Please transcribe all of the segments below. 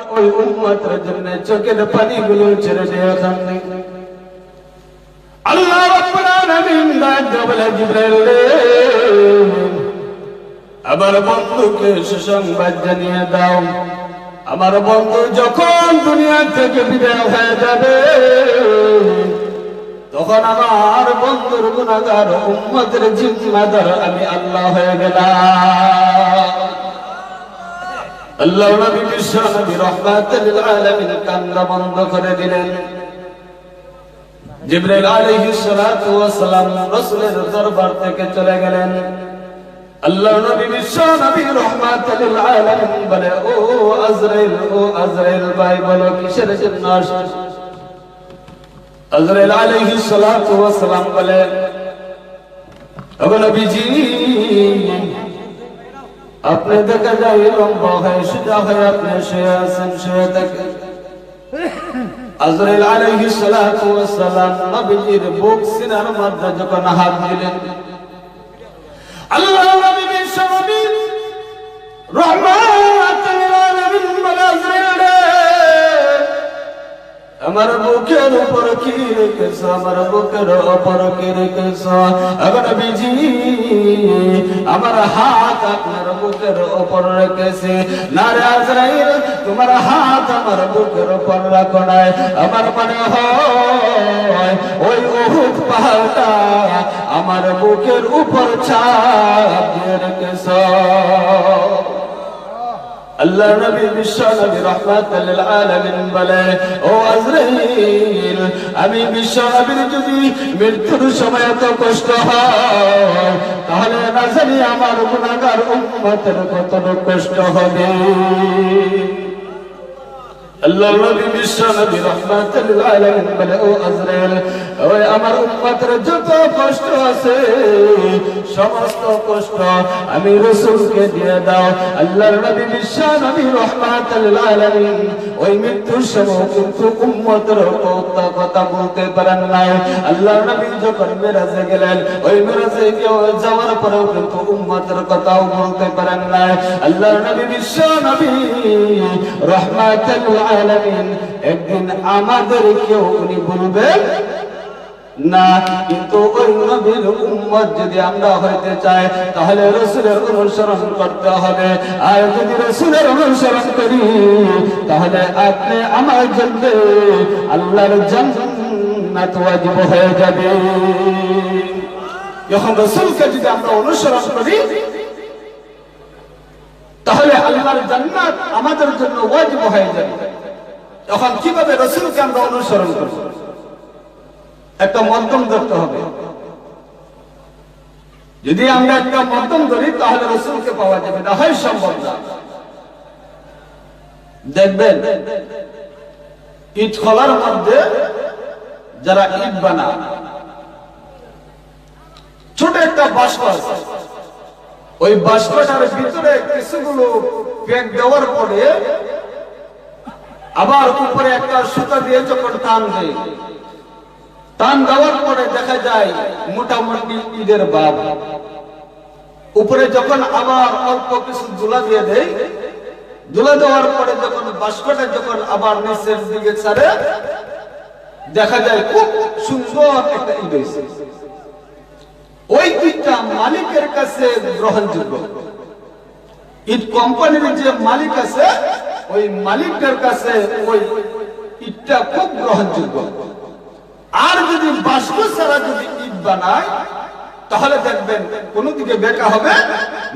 ওই উম্মতের জন্য চোখের পানিগুলো ছেড়ে দিয়ে কান্দি আল্লাহ আমার বন্ধুকে সুসংবাদ জানিয়ে দাও। আমার বন্ধু যখন দুনিয়া থেকে বিদায় হয়ে যাবে, তখন আমার বন্ধুর গুণাগার উম্মতের জিম্মাদার আমি আল্লাহ হয়ে গেলাম। আল্লাহ নবী বিশ্ব নবী রহমাতুল আলামিন কান্না বন্ধ করে দিলেন জিবরাইল আলাইহিস সালাতু ওয়াস সালাম রাসূলের দরবার থেকে চলে গেলেন আল্লাহ নবী বিশ্ব নবী রহমাতুল আলামিন বলে ও আজরাইল ও আজরাইল ভাই বলো কিসের জন্য আসছো আজরাইল আলাইহিস সালাতু ওয়াস সালাম বলে ও নবীজি আপনি দেখা যায় লম্বা হয়ে সোজা হয়ে আপনি শুয়ে আছেন, শুয়ে থাকেন। আজরাইল আলাইহি সালাতু ওয়াসসালাম নবীজির বুক সিনার মধ্যে যখন হাত দিলেন আল্লাহ নবী বিশ্ব রহমাতুল আলামিন বলে, আজরাইল আমার বুকের উপর কি রেখেছ? আমার বুকের উপর কি রেখেছ? আমার বিজি আমার হাত আপনার বুকের উপর রেখেছে। না রে আজরাইল, তোমার হাত আমার বুকের উপর রাখো নাই। আমার মনে হয় ওই উহুদ পাহাড়টা আমার বুকের উপর ছাপ দিয়ে রেখেছ। আল্লাহ নবী বিশ্ব নবী রহমাতুল আলামিন বলে, ও আজরাইল, আমি বিশ্ব নবীর যদি মৃত্যুর সময় এত কষ্ট হয়, তাহলে না জানি আমার গুনাহগার উম্মতের কত কষ্ট হবে। আল্লাহ নবী বিশ্ব নবী রহমাতুল আলামিন বলে, ও আজরাইল ওই আমার উম্মতের যত কষ্ট আছে, সমস্ত কষ্ট আমি রাসূলকে দিয়ে দাও। আল্লাহর নবী বিশ্ব নবী রহমাতুল আলামিন। ওই মৃত্যুর সময় কিন্তু উম্মতের কত কথা বলতে পারেন নাই। আল্লাহর নবী যখন মেরাজে গেলেন, ওই মেরাজে যাওয়ার পরেও কিন্তু উম্মতের কথাও বলতে পারেন নাই। আল্লাহর নবী বিশ্ব নবী রহমাতুল আলামিন। একদিন আমাদের কেউ উনি বলবেন না, কিন্তু ওই নবীর উম্মত যদি আমরা হইতে চাই, তাহলে রসুলের অনুসরণ করতে হবে। আর যদি রসুলের অনুসরণ করি, তাহলে আপনি আমার জন্য আল্লাহর জান্নাত ওয়াজিব হয়ে যাবে। যখন রসুলকে যদি আমরা অনুসরণ করি, তাহলে আল্লাহর জান্নাত আমাদের জন্য ওয়াজিব হয়ে যাবে। তখন কীভাবে রসুলকে আমরা অনুসরণ করব? একটা মধ্যম ধরতে হবে। যদি আমরা একটা মধ্যম ধরি তাহলে রসুলকে পাওয়া যাবে না। হয় সম্ভব না দেখবেন, ইট খোলার মধ্যে যারা ইট বানা ছোট একটা বাষ্প আছে। ওই বাষ্পটার ভিতরে কিছুগুলো প্যাক দেওয়ার পরে আবার উপরে একটা সুতা দিয়ে যখন টান দেয় টান দেওয়ার পরে দেখা যায় মোটামুটি ঈদের বাপ। উপরে যখন আবার অল্প কিছু দুলা দিয়ে দেয়, দুলা দেওয়ার পরে যখন বাষ্পটা যখন আবার নিচের দিকে ছাড়ে, দেখা যায় খুব সুন্দর একটা ঈদ হয়েছে ওই ঈদটা মালিকের কাছে গ্রহণযোগ্য। ঈদ কোম্পানির যে মালিক আছে, ওই মালিকের কাছে ওই ঈদটা খুব গ্রহণযোগ্য। আর যদি বাষ্প ছাড়া যদি ঈদ বানায়, তাহলে দেখবেন কোন দিকে বেকা হবে,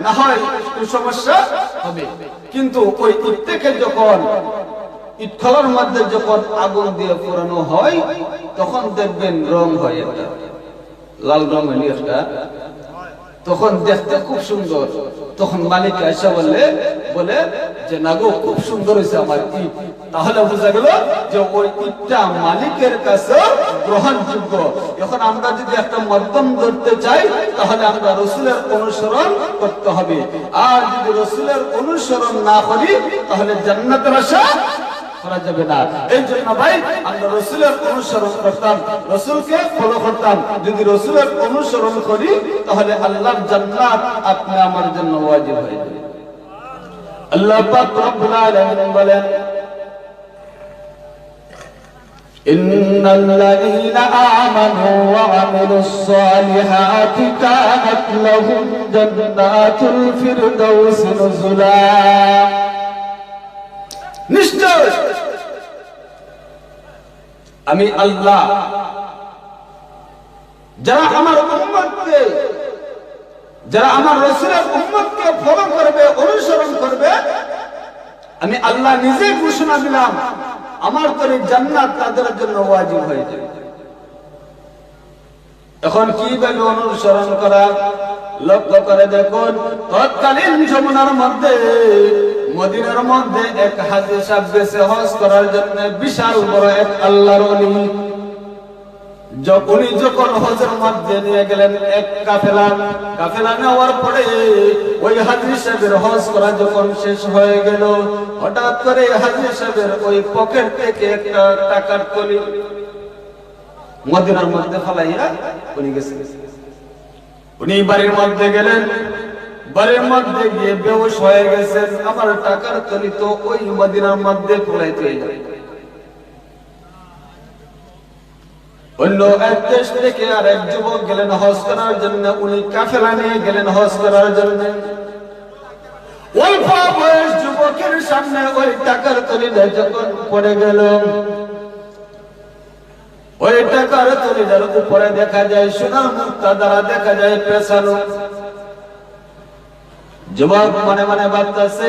না হয় একটু সমস্যা হবে। কিন্তু ওই থেকে যখন ঈদ খোলার মধ্যে যখন আগুন দিয়ে পুরানো হয়, তখন দেখবেন রং হয় এটা লাল রং হয়নি একটা। তখন দেখতে খুব সুন্দর। তখন মালিক এসে বললে বলে যে, না গো, খুব সুন্দর হয়েছে আমার ঈদ তাহলে বোঝা গেল যে ওই ঈদটা মালিকের কাছে গ্রহণযোগ্য। এখন আমরা যদি একটা মধ্যম ধরতে চাই, তাহলে আমরা রসুলের অনুসরণ করতে হবে। আর যদি রসুলের অনুসরণ না করি, তাহলে ফলো করতাম যদি রসুলের অনুসরণ করি, তাহলে আল্লাহর জান্নাত আপনি আমার জন্য আল্লাহ বলেন إن الذين آمنوا وعملوا الصالحات كانت لهم جنات الفردوس نزلا নিশ্চয় আমি আল্লাহ যারা আমার উম্মতকে যারা আমার রসুলের উম্মতকে ফলো করবে অনুসরণ করবে আমি আল্লাহ নিজে ঘোষণা দিলাম আমার করে জান্নাত তাদের জন্য ওয়াজিব হয়ে যাবে এখন কীভাবে অনুসরণ করা? লক্ষ্য করে দেখুন, তৎকালীন যমুনার মধ্যে, মদিনার মধ্যে এক হাজি সাহেব হজ করার জন্য বিশাল বড় এক আল্লাহর অলি উনি যখন হজের মধ্যে নিয়ে গেলেন এক কাফেলা কাফেলা নেওয়ার পরে ওই হাজির সাহেবের হজ করা যখন শেষ হয়ে গেল, হঠাৎ করে হাজির সাহেবের ওই পকেট থেকে একটা টাকার তলি মদিনার মধ্যে ফালাইয়া উনি উনি বাড়ির মধ্যে গেলেন, বাড়ির মধ্যে গিয়ে বেউস হয়ে গেছেন আমার টাকার তলি তো ওই মদিনার মধ্যে ফলাইতে যাবে অন্য এক দেশ থেকে আর এক যুবক গেলেন হজ করার জন্য। উনি কাফেলা নিয়ে গেলেন হজ করার জন্য। অল্প বয়স যুবকের সামনে ওই টাকার তলিটা যখন পড়ে গেল, ওই টাকার তলিটার উপরে দেখা যায় সোনার মুক্তা দ্বারা দেখা যায় পেছানো। যুবক মনে মনে ভাবতেছে,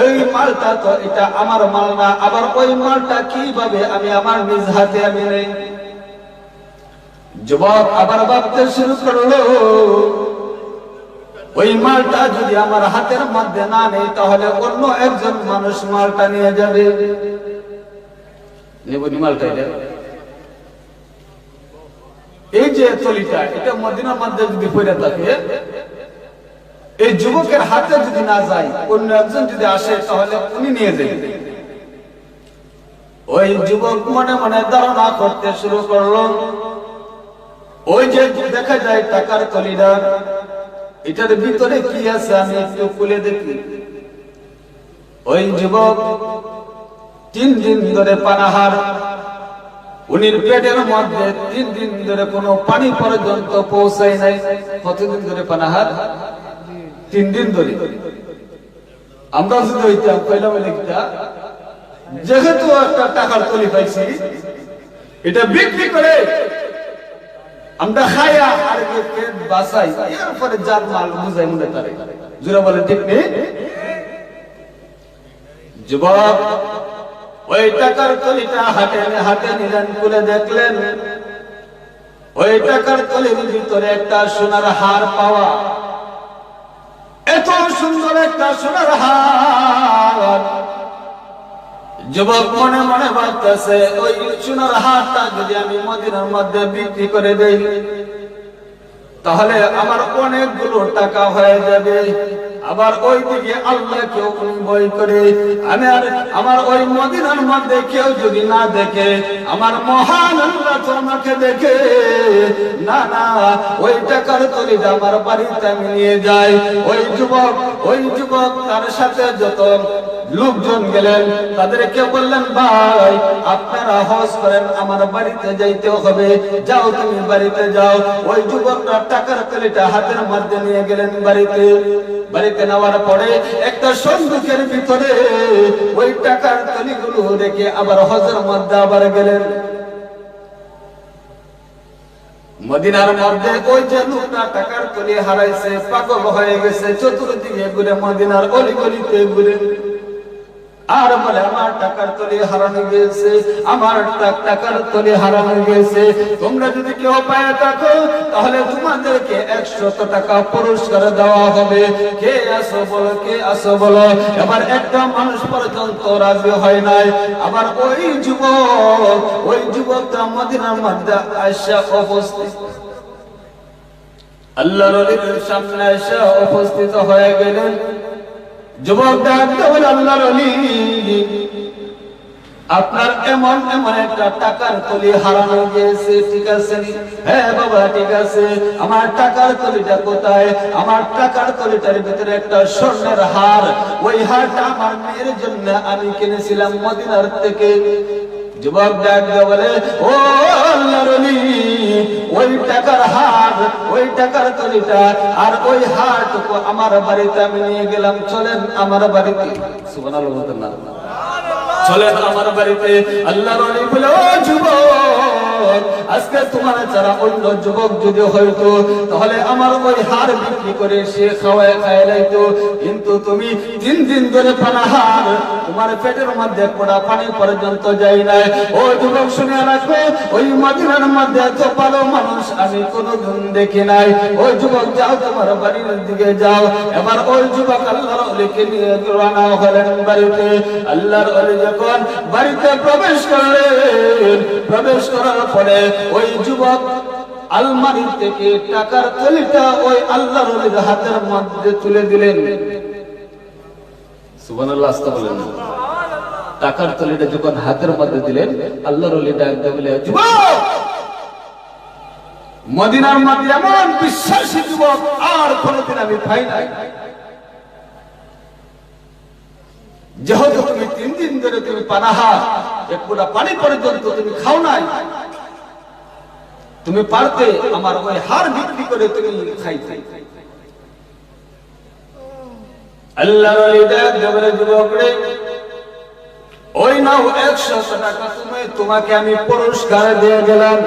এই মালটা তো এটা আমার মাল না, আবার ওই মালটা কীভাবে আমি আমার নিজ হাতে আমি নেই? যুবক আবার ভাবতে শুরু করল, ওই মালটা যদি আমার হাতের মধ্যে না নেই, তাহলে অন্য একজন মানুষ মালটা নিয়ে যাবে। এই যে তলিটা এটা মদিনার মধ্যে যদি পড়ে থাকে, এই যুবকের হাতে যদি না যায়, অন্য একজন যদি আসে, তাহলে উনি নিয়ে যাবেন ওই যুবক মনে মনে ধারণা করতে শুরু করল ওই যে দেখা যায় টাকার তলিটা এটার ভিতরে কি আছে আমি একটু খুলে দেখি। ওই যুবক তিন দিন ধরে পানাহার উনির পেটের মধ্যে তিন দিন ধরে কোনো পানি পর্যন্ত পৌঁছায় নাই। কতদিন ধরে পানাহার? তিন দিন ধরে। আমরা যদি হইতাম কইলাম লিখতা যেহেতু একটা টাকার তলি পাইছি, এটা বিক্রি করে আমরা খাইয়া আর যে পেট বাসাই এরপরে যার মাল বুঝাই মনে তারে। জোরা বলে ঠিক নেই যুবক, ওই টাকার তলিটা হাতে হাতে নিলেন, খুলে দেখলেন, ওই টাকার তলির ভিতরে একটা সোনার হার পাওয়া। এত সুন্দর একটা সোনার হার। যুবক মনে মনে ভাবতেছে, ওই সোনার হারটা যদি আমি মদিনার মধ্যে বিক্রি করে দেই, তাহলে আমার অনেকগুলো টাকা হয়ে যাবে। আবার ওই দিকে আল্লাহ কেউ বই করে। আমি আর আমার ওই মদিনার মধ্যে কেউ যদি না দেখে, আমার মহান আল্লাহ আমাকে দেখে, না না, ওই টাকার তলিটা আমার বাড়িতে আমি নিয়ে যাই। ওই যুবক ওই যুবক তার সাথে যত লোকজন গেলেন, তাদেরকে বললেন, ভাই, আপনারা হজ করেন, আমার বাড়িতে যাইতে হবে। যাও তুমি বাড়িতে যাও। ওই যুবকরা টাকার তলিটা হাতের মধ্যে নিয়ে গেলেন বাড়িতে। বাড়িতে নেওয়ার পরে একটা সন্দুকের ভিতরে ওই টাকার তলিগুলো রেখে আবার হজের মধ্যে আবার গেলেন। মদিনার মধ্যে ওই যে লোকটা টাকার তলি হারাইছে, পাগল হয়ে গেছে, চতুর্দিকে ঘুরে মদিনার অলি গলিতে ঘুরে। আর বলে, আমার টাকার তলি হারানো গেছে, আমার টাকার তলি হারানো গেছে। তোমরা যদি কেউ পায়ে থাকো তাহলে তোমাদেরকে একশত টাকা পুরস্কার দেওয়া হবে। কে আসো বলো, কে আসো বলো? এবার একটা মানুষ পর্যন্ত রাজি হয় নাই। আবার ওই যুবক, ওই যুবকটা মদিনার মধ্যে আয়সা উপস্থিত। আল্লাহর সামনে এসে উপস্থিত হয়ে গেলেন। হ্যাঁ বাবা, ঠিক আছে। আমার টাকার তলিটা কোথায়? আমার টাকার তলিটার ভিতরে একটা স্বর্ণের হার। ওই হারটা আমার মেয়ের জন্য আমি কিনেছিলাম মদিনার থেকে। যুবক ডাক বলে ও ওই টাকার হার ওই টাকার তরিটা আর ওই হাট আমার বাড়িতে আমি নিয়ে গেলাম চলেন আমার বাড়িতে। সুবহানাল্লাহ বলতেন না। চলেন আমার বাড়িতে। আল্লাহ বলে ও যুবক আজকে তোমার যারা অন্য যুবক যদি হইতো তাহলে আমার ওই হার বিক্রি করে সে খাওয়ায় খায় লাইতো। কিন্তু তুমি তিন দিন ধরে পানাহার তোমার পেটের মধ্যে পোড়া পানি পর্যন্ত যাই নাই ও যুবক, শুনে রাখো, ওই মদিনার মধ্যে এত ভালো মানুষ আমি কোনোদিন দেখি নাই। ওই যুবক, যাও তোমার বাড়ির দিকে যাও। এবার ওই যুবক আল্লাহর অলিকে নিয়ে রানা হলেন বাড়িতে। আল্লাহর অলি যখন বাড়িতে প্রবেশ করলেন, প্রবেশ করার পরে ওই যুবক আলমারি থেকে টাকার থলিটা ওই আল্লাহর অলির হাতের মধ্যে তুলে দিলেন। সুবহানাল্লাহ বলেন। টাকার থলিটা যখন হাতের মধ্যে দিলেন ডাক বলে যুবক, মদিনার এমন বিশ্বাসী যুবক আর আমি পাই নাই। যেহেতু তুমি তিন দিন ধরে তুমি পানাহা এক পানি পর্যন্ত তুমি খাও নাই তুমি পারতে আমার ওই হার বিক্রি করে তুমি খাইতে। আল্লাহর ওলি ডাক দিয়ে বলে যুবক রে ওই নাও একশো টাকা তুমি, তোমাকে আমি পুরস্কার দিয়ে গেলাম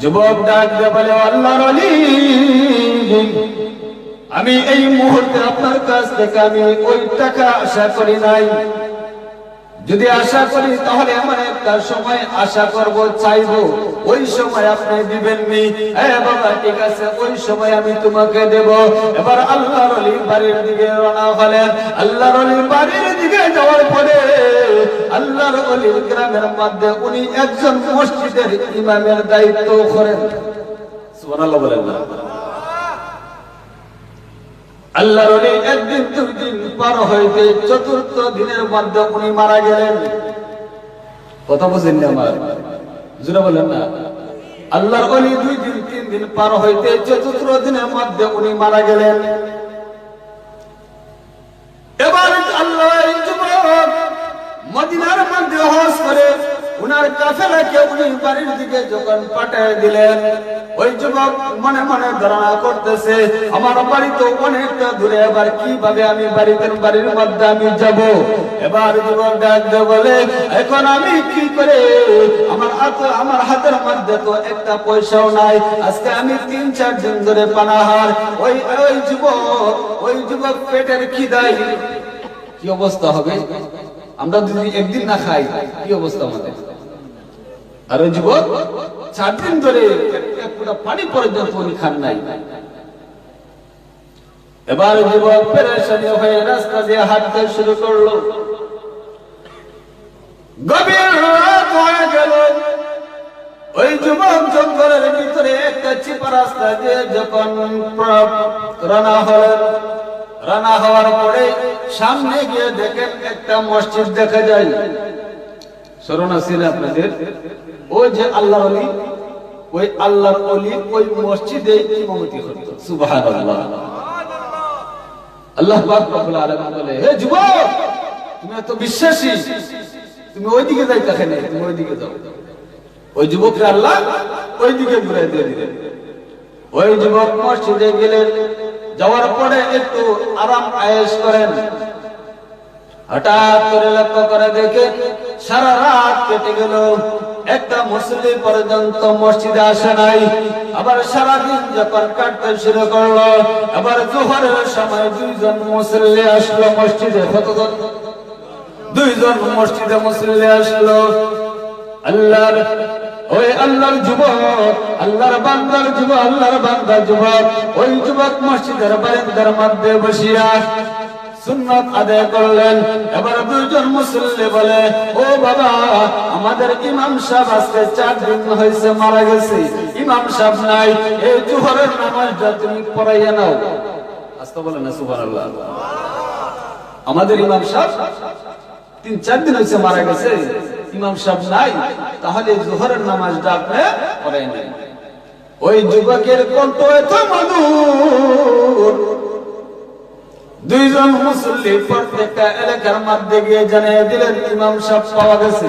যুবক ডাক আল্লাহর আমি এই মুহূর্তে আপনার কাছ থেকে আমি ওই টাকা আশা করি নাই। যদি আশা করি, তাহলে এমন একটা সময় আশা করব, চাইব। ওই সময় আপনি দিবেন নি। বাবা, ঠিক আছে, ওই সময় আমি তোমাকে দেব। এবার আল্লাহর অলি বাড়ির দিকে রওনা হলেন। আল্লাহর অলি বাড়ির দিকে যাওয়ার পরে আল্লাহর অলির গ্রামের মধ্যে উনি একজন মসজিদের ইমামের দায়িত্ব করেন। সুবহানাল্লাহ বলেন না। আল্লাহর ওলি একদিন দুই দিন পার হইতে চতুর্থ দিনের মধ্যে উনি মারা গেলেন। কথা বুঝেন না আমার? জুড়ে বলেন না। আল্লাহর ওলি দুই দিন, তিন দিন পার হইতে চতুর্থ দিনের মধ্যে উনি মারা গেলেন। এবার আল্লাহ মদিনার মধ্যে হজ করে উনার কাফেলাকে উনি বাড়ির দিকে যখন পাঠিয়ে দিলেন, ওই যুবক মনে মনে ধারণা করতেছে, আমার বাড়ি তো অনেকটা দূরে, এবার কীভাবে আমি বাড়িতে, বাড়ির মধ্যে আমি যাব? এবার যুবক ডাক দিয়ে বলে, এখন আমি কি করে? আমার হাত, আমার হাতের মধ্যে তো একটা পয়সাও নাই। আজকে আমি তিন, চার দিন ধরে পানাহার। ওই ওই যুবক ওই যুবক পেটের খিদাই কি অবস্থা হবে? আমরা যদি একদিন না খাই, কি অবস্থা আমাদের? আর ওই যুবক, চার দিন ধরে এক ফুটা পানি পর্যন্ত উনি খান নাই। এবার যুবক পেরেশানি হয়ে রাস্তা দিয়ে হাঁটতে শুরু করল। গভীর রাত হয়ে গেল। ওই যুবক জঙ্গলের ভিতরে একটা চিপা রাস্তা দিয়ে যখন রানা হলেন রানা হওয়ার পরে সামনে গিয়ে দেখেন একটা মসজিদ দেখা যায়। আপনাদের ওই যে আল্লাহ অলি ওই আল্লাহর অলি ওই মসজিদে ইমামতি করতো। সুবহানাল্লাহ। আল্লাহ আলামিন বলে, হে যুবক, তুমি এত বিশ্বাসী, তুমি ওইদিকে যাইতে কেন? তুমি ওইদিকে যাও। ওই যুবকরা আল্লাহ ওইদিকে ঘুরে দিয়ে দিলেন ওই যুবক মসজিদে গেলেন, যাওয়ার পরে একটু আরাম আয়েশ করেন। হঠাৎ করে লক্ষ্য করে দেখে সারা রাত কেটে গেল। একটা মুসলিম পর্যন্ত মসজিদে আসে নাই। আবার সারাদিন যখন কাটতে শুরু করল, আবার জোহরের সময় দুইজন মুসল্লি আসলো মসজিদে। কতজন? দুইজন মসজিদে মুসল্লি আসলো। আল্লাহর, ওই আল্লাহর যুবক, আল্লাহর বান্দার যুবক, আল্লাহর বান্দার যুবক, ওই যুবক মসজিদের বারান্দার মধ্যে বসিয়া সুন্নত আদায় করলেন। এবার দুইজন মুসল্লি বলে, ও বাবা, আমাদের ইমাম সাহেব আজকে চার দিন হয়েছে মারা গেছে। ইমাম সাহেব নাই, এই জোহরের নামাজটা তুমি পড়াইয়া নাও। আস্তে বলে না, সুবহানাল্লাহ। আমাদের ইমাম সাহেব তিন, চার দিন হয়েছে মারা গেছে। ইমাম সাহেব নাই, তাহলে জোহরের নামাজটা আপনি পড়াই নেন। ওই যুবকের কণ্ঠ এত মধুর দুইজন মুসল্লি প্রত্যেকটা এলাকার মধ্যে গিয়ে জানিয়ে দিলেন, ইমাম সাহেব পাওয়া গেছে।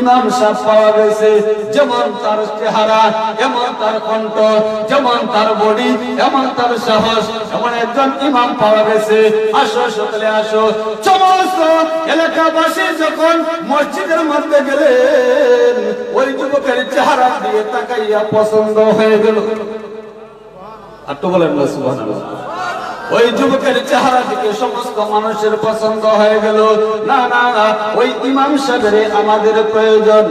ইমাম সাহেব পাওয়া গেছে, যেমন তার চেহারা এমন তার কণ্ঠ, যেমন তার বডি এমন তার সাহস, এমন একজন ইমাম পাওয়া গেছে। আসো, সকালে আসো। সমস্ত এলাকাবাসী যখন মসজিদের মধ্যে গেলেন, ওই যুবকের চেহারা দিয়ে তাকাইয়া পছন্দ হয়ে গেল। আর তো বলেন না ওই যুবকের চেহারা থেকে সমস্ত মানুষের পছন্দ হয়ে গেল। না না ওই ইমাম সাহেবের আমাদের প্রয়োজন।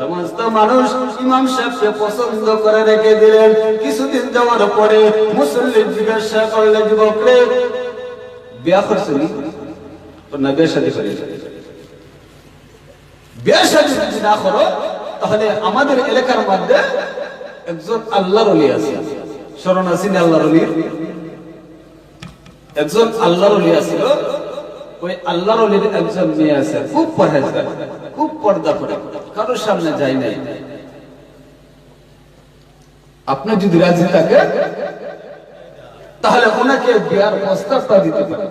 সমস্ত মানুষ ইমাম সাহেবকে পছন্দ করে রেখে দিলেন। কিছুদিন যাওয়ার পরে মুসল্লি জিজ্ঞাসা করলে, যুবক রে, বিয়া করছে না? বিয়ে করে বিয়ে না করো, তাহলে আমাদের এলাকার মধ্যে একজন আল্লাহর আছে। স্মরণ একজন আল্লাহর আছিল। ওই আল্লাহর একজন মেয়ে আছে। খুব খুব পর্দা করে। কারোর সামনে যায় নাই। আপনি যদি রাজি থাকে, তাহলে ওনাকে বিয়ার প্রস্তাবটা দিতে পারেন।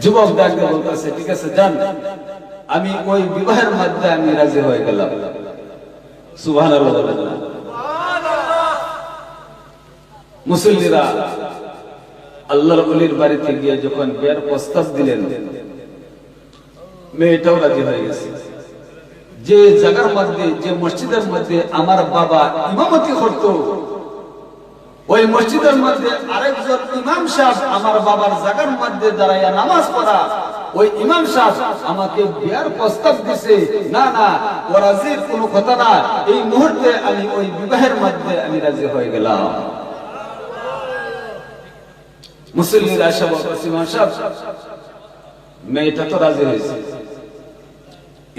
যুবক ডাকতে বলতেছে, ঠিক আছে, যান। আমি ওই বিবাহের মধ্যে আমি রাজি হয়ে গেলাম। সুবহানাল্লাহ বলেন না। মুসল্লিরা আল্লাহর অলির বাড়িতে গিয়ে যখন বিয়ের প্রস্তাব দিলেন, মেয়েটাও রাজি হয়ে গেছে। যে জায়গার মধ্যে, যে মসজিদের মধ্যে আমার বাবা ইমামতি করত, ওই মসজিদের মধ্যে আরেকজন ইমাম সাহেব আমার বাবার জায়গার মধ্যে দাঁড়াইয়া নামাজ পড়া, ওই ইমাম সাহেব আমাকে বিয়ার প্রস্তাব দিছে, না না ও রাজির কোনো কথা না, এই মুহূর্তে আমি ওই বিবাহের মধ্যে আমি রাজি হয়ে গেলাম। মুসলিমের আশা বলতেছে ইমাম সাহেব তো রাজি হয়েছে।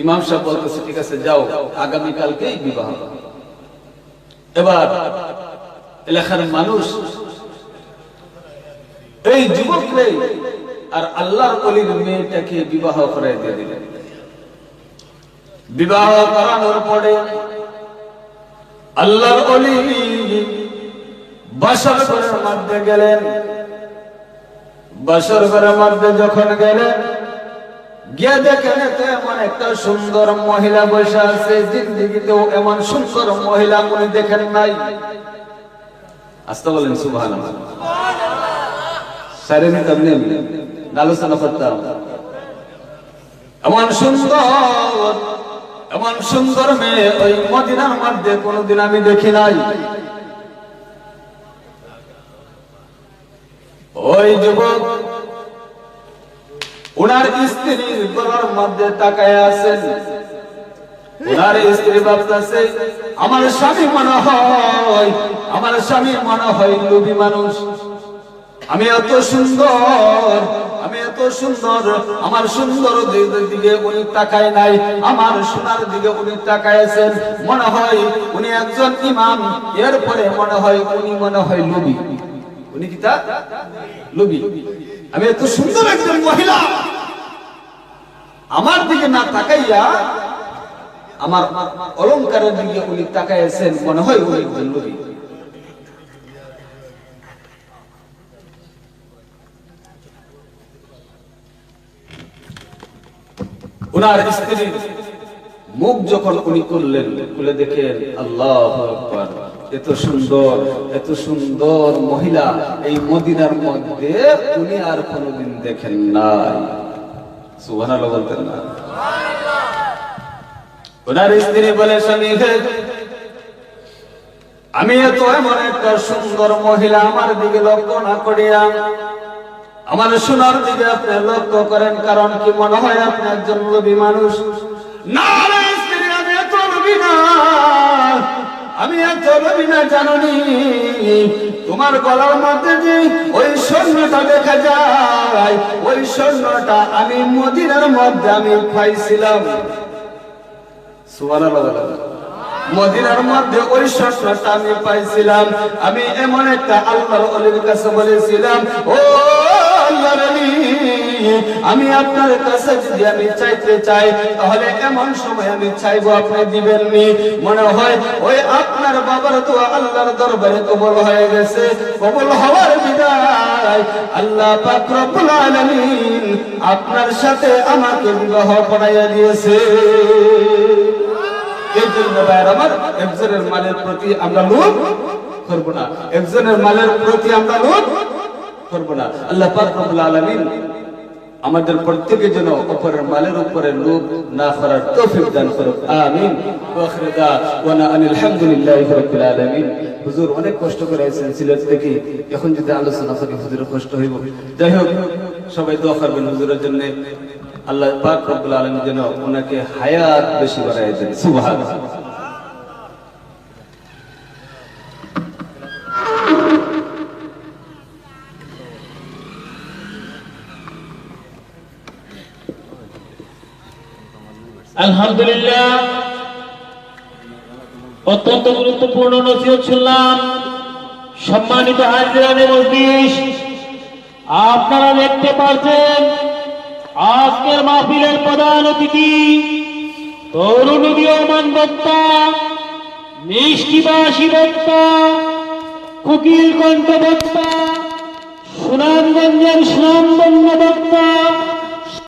ইমাম সাহেব বলতেছে, ঠিক আছে, যাও আগামীকালকেই বিবাহ এবার এলাকার মানুষ, এই যুবকরে আর আল্লাহর অলির মেয়েটাকে বিবাহ করে দিয়ে দিলেন বিবাহ করানোর পরে আল্লাহর অলি বাসর ঘরের মধ্যে গেলেন। বাসর ঘরের মধ্যে যখন গেলেন গিয়ে দেখেন এমন একটা সুন্দর মহিলা বসে আছে, জিন্দিগিতেও এমন সুন্দর মহিলা উনি দেখেন নাই। আসতে বলেন সুবাহ সারে নিতাম নেই আলোচনা করতাম। এমন সুন্দর এমন সুন্দর মেয়ে ওই মদিনার মধ্যে কোনোদিন আমি দেখি নাই। ওই যুবক ওনার স্ত্রীর গলার মধ্যে তাকায় আছেন। ওনার স্ত্রী ভাবতেছে, আমার স্বামী মনে হয়, আমার স্বামী মনে হয় লোভী মানুষ। আমি এত সুন্দর, আমি এত সুন্দর, আমার সুন্দর দিকে উনি তাকায় নাই, আমার সোনার দিকে উনি তাকাইছেন মনে হয় উনি একজন ইমাম, এরপরে মনে হয় উনি মনে হয় লোভী। উনি কি তা? লোভী। আমি এত সুন্দর একজন মহিলা। আমার দিকে না তাকাইয়া আমার অলংকারের দিকে উনি তাকাইছেন মনে হয় উনি একজন লোভী। ওনার স্ত্রীর মুখ যখন উনি করলেন খুলে দেখেন, আল্লাহ আকবার। এত সুন্দর এত সুন্দর মহিলা এই মদিনার মধ্যে উনি আর কোনোদিন দেখেন নাই। সুবহানাল্লাহ বলতেন না। ওনার স্ত্রী বলে হে, আমি এত এমন একটা সুন্দর মহিলা আমার দিকে লক্ষ্য না করিয়া আমার সোনার দিকে আপনি লক্ষ্য করেন কারণ কি মনে হয় আপনি একজন লোভী মানুষ? না আমি এত লোভী না জানি তোমার গলার মধ্যে যে ওই স্বর্ণটা দেখা যায় ওই স্বর্ণটা আমি মদিনার মধ্যে আমি পাইছিলাম। মদিনার মধ্যে ওই স্বর্ণটা আমি পাইছিলাম। আমি এমন একটা আল্লাহর অলির কাছে বলেছিলাম ও আল্লাহর অলি, আমি আপনার কাছে যদি আমি চাইতে চাই, তাহলে এমন সময় আমি চাইব আপনি দিবেন নি মনে হয় ওই আপনার বাবার তো আল্লাহর দরবারে কবল হয়ে গেছে। কবল হওয়ার বিদায় আল্লাহ পাক রব্বুল আলামিন আপনার সাথে আমাকে বিবাহ করাইয়া দিয়েছে। এই জন্য ভাইয়ের আমার একজনের মালের প্রতি আমরা লোভ করব না। একজনের মালের প্রতি আমরা লোভ করব না। আল্লাহ পাক রব্বুল আলামিন আমাদের প্রত্যেকের জন্য অপরের মালের উপরে লোভ না করার তৌফিক দান করুক। আমিন। ওয়া আখিরু দাওয়ানা রাব্বিল আলামিন। হুজুর অনেক কষ্ট করে আছেন সিলেট থেকে। এখন যদি আলোচনা করি, হুজুরের কষ্ট হইব। যাই হোক, সবাই দোয়া করবেন হুজুরের জন্য। আল্লাহ পাক রব্বুল আলামিন যেন ওনাকে হায়াত বেশি বাড়ায় দেন। সুবহানাল্লাহ। আলহামদুলিল্লাহ। অত্যন্ত গুরুত্বপূর্ণ নসিহত শুনলাম। সম্মানিত হাজিরানে মজলিস, আপনারা দেখতে পারছেন আজকের মাহফিলের প্রধান অতিথি, তরুণ উদীয়মান বক্তা, মিষ্টিবাসী বক্তা কুকিল কণ্ঠ বক্তা, সুনামগঞ্জের সুনামগঞ্জ বক্তা